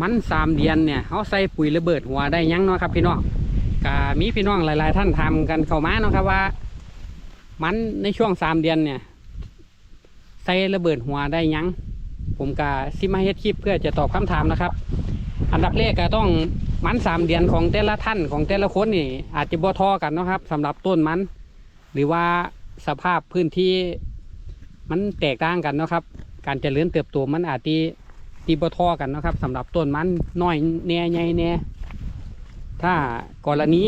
มันสามเดือนเนี่ยเขาใส่ปุ๋ยระเบิดหัวได้ยังเนาะครับพี่น้องก็มีพี่น้องหลาย ๆ ท่านทำกันเข้ามาเนาะครับว่า มันในช่วงสามเดือนเนี่ยใส่ระเบิดหัวได้ยังผมก็ซิมาเฮ็ดคลิปเพื่อจะตอบคำถามนะครับ อันดับแรกก็ต้องมันสามเดือนของแต่ละท่านของแต่ละคนนี่อาจจะบ่ทอกันเนาะครับสำหรับต้นมัน หรือว่าสภาพพื้นที่มันแตกต่างกันเนาะครับ การเจริญเติบโตมันอาจจะ ตีบ่ทอกันนะครับสำหรับต้นมันน้อยแน่ใหญ่แน่ถ้ากรณี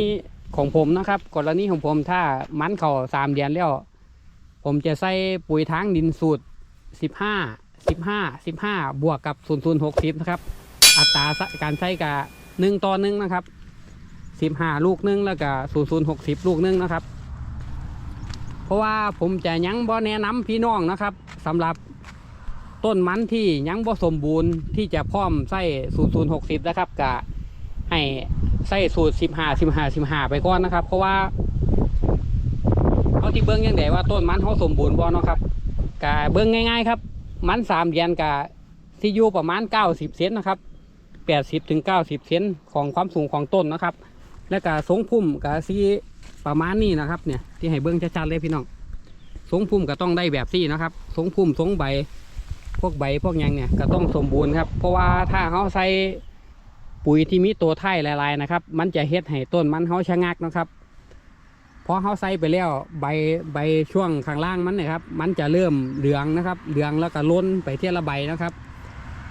ของผมนะครับกรณีของผมถ้ามันเข่าสามเดือนแล้ว ผมจะใส่ปุ๋ยทางดินสูตรสิบห้าสิบห้าสิบห้าบวกกับศูนย์ศูนย์หกสิบนะครับ อัตราการใช้กับหนึ่งต่อหนึ่งนะครับสิบห้าลูกหนึงแล้วก็ศูนย์ศูนย์หกสิบลูกหนึงนะครับ เพราะว่าผมจะยังบ่แนะนำพี่น้องนะครับสำหรับ ต้นมันที่ยังบ่สมบูรณ์ที่จะพร้อมใส่ศูนย์ศูนย์หกสิบนะครับกะให้ใส่สูตรสิบห้าสิบห้าสิบห้าไปก่อนนะครับ เพราะว่าเขาที่เบิ้องยังไงว่าต้นมันเขาสมบูรณ์บ่เนาะครับกะเบิ้องง่าย ๆ ครับ มันสามเดือนกะที่อยู่ประมาณเก้าสิบเซนนะครับแปดสิบถึงเก้าสิบเซนของความสูงของต้นนะครับ แล้วก็ทรงพุ่มกับซีประมาณนี้นะครับเนี่ยที่ให้เบิ้องชัดๆเลยพี่น้องทรงพุ่มก็ต้องได้แบบซี่นะครับทรงพุ่มทรงใบ พวกใบพวกยังเนี่ยก็ต้องสมบูรณ์ครับ เพราะว่าถ้าเขาใส่ปุ๋ยที่มีตัวไทยหลายๆนะครับ มันจะเฮ็ดให้ต้นมันเขาชะงักนะครับพอเขาใส่ไปแล้วใบใบช่วงข้างล่างมันนี่ยครับ มันจะเริ่มเหลืองนะครับเหลืองแล้วก็ล้นไปเทียละใบนะครับ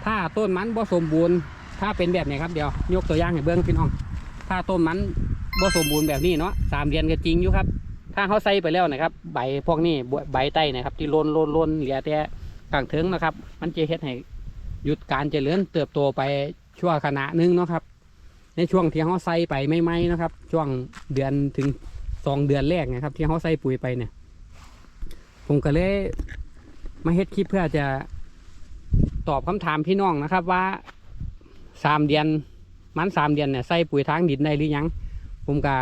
ถ้าต้นมันบ่สมบูรณ์ ถ้าเป็นแบบนี้ครับเดี๋ยวยกตัวอย่างให้เบิ้องพี่น้อง ถ้าต้นมันบ่สมบูรณ์แบบนี้เนาะสามเดือนก็จริงอยู่ครับ ถ้าเขาใส่ไปแล้วนะครับ ใบพวกนี้ใบใต้นะครับ ที่ล้นล้นล้นเหลือแต่ กลางเทิงนะครับ มันจะเฮ็ดให้หยุดการเจริญเติบโตไปชั่วขณะหนึงเนาะครับ ในช่วงที่เขาใส่ไปไม่ไม่นะครับ ช่วงเดือนถึงสองเดือนแรกนะครับ ที่เขาใส่ปุ๋ยไปเนี่ย ผมก็เลยมาเฮ็ดคลิปเพื่อจะตอบคำถามพี่น้องนะครับว่าสามเดือนมันสามเดือนเนี่ยใส่ปุ๋ยทางดินได้หรือยัง ผมก็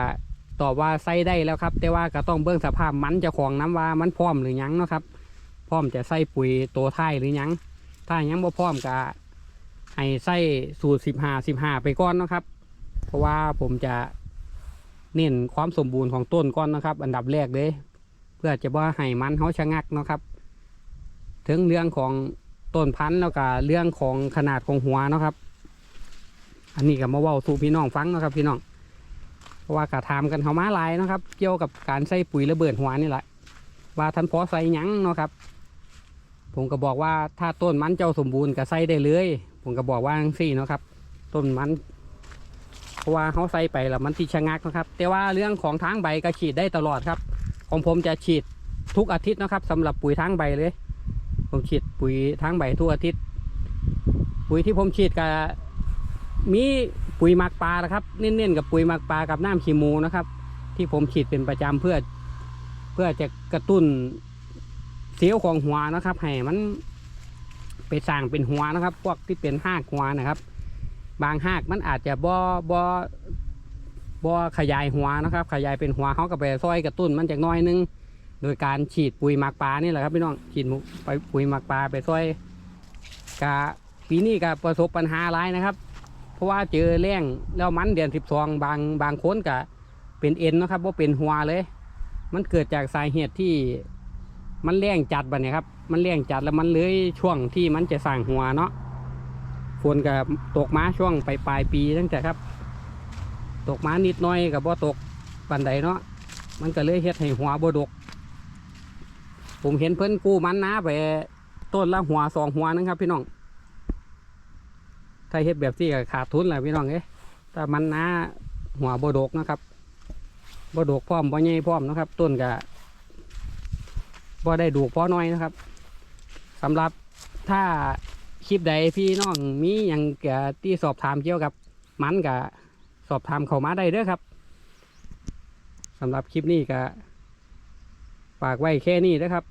ตอบว่าใส่ได้แล้วครับ แต่ว่าก็ต้องเบิ่งสภาพมันจะของน้ำว่ามันพร้อมหรือยังเนาะครับ พร้อมจะใส่ปุ๋ยตัวท้ายหรือยัง ถ้ายังบ่พร้อมก็ให้ใส่สูตรสิบห้าสิบห้าไปก่อนนะครับ เพราะว่าผมจะเน้นความสมบูรณ์ของต้นก่อนนะครับ อันดับแรกเลย เพื่อจะว่าให้มันเขาชะงักนะครับ ถึงเรื่องของต้นพันธุ์แล้วก็เรื่องของขนาดของหัวนะครับ อันนี้ก็มาว้าสู่พี่น้องฟังนะครับ พี่น้องเพราะว่ากระทำกันเขามาลายนะครับ เกี่ยวกับการใส่ปุ๋ยระเบิดหัวนี่แหละว่าท่านพอใส่ยังเนาะครับ ผมก็บอกว่าถ้าต้นมันเจ้าสมบูรณ์ก็ใส่ได้เลย ผมก็บอกว่าจังซี่เนาะครับ ต้นมัน เพราะว่าเขาใส่ไปแล้วมันที่ชะงักนะครับ แต่ว่าเรื่องของทางใบก็ฉีดได้ตลอดครับ ของผมจะฉีดทุกอาทิตย์นะครับสำหรับปุ๋ยทางใบเลย ผมฉีดปุ๋ยทางใบทุกอาทิตย์ ปุ๋ยที่ผมฉีดก็มีปุ๋ยหมักปลานะครับ เน้นๆกับปุ๋ยหมักปลากับน้ำขี้มูนะครับ ที่ผมฉีดเป็นประจำเพื่อเพื่อจะกระตุ้น เซลล์ของหัวนะครับให้มันไปสร้างเป็นหัวนะครับ พวกที่เป็นหากหัวนะครับ บางหากมันอาจจะบ่บ่บ่ขยายหัวนะครับ ขยายเป็นหัวเขาก็ไปซอยกระตุ้นมันจากน้อยนึง โดยการฉีดปุ๋ยหมักปลานี่แหละครับพี่น้องฉีดไปปุ๋ยหมักปลาไปซอยกะปีนี้ก็ประสบปัญหาหลายนะครับ เพราะว่าเจอแรงแล้วมันเดือนสิบสองบางบางคนก็เป็นเอ็นนะครับว่าเป็นหัวเลย มันเกิดจากสาเหตุที่ มันแรงจัดบะเนี่ยครับ มันแรงจัดแล้วมันเลยช่วงที่มันจะสร้างหัวเนาะฝนกับตกมาช่วงปลายปลายปีตั้งแต่ครับ ตกมานิดหน้อยกับว่ตกปันใดเนาะมันก็เลยเฮ็ดให้หัวบดก ผมเห็นเพิ่นกู้มันนะไปต้นละหัวสองหัวนึงครับ พี่น้องถ้าเฮ็ดแบบที่ก็ขาดทุนแหละพี่น้องเอ้ยแต่มันนะหัวบดกนะครับบดกพร้อมบ่ใหญ่พร้อมนะครับ ต้นก็บ่ ได้ดูพอน้อยนะครับสำหรับถ้าคลิปใดพี่น้องมีอย่างเกี่ยที่สอบถามเกี่ยวกับมันกับสอบถามเข้ามาได้เด้อครับสำหรับคลิปนี้ก็ฝากไว้แค่นี้นะครับ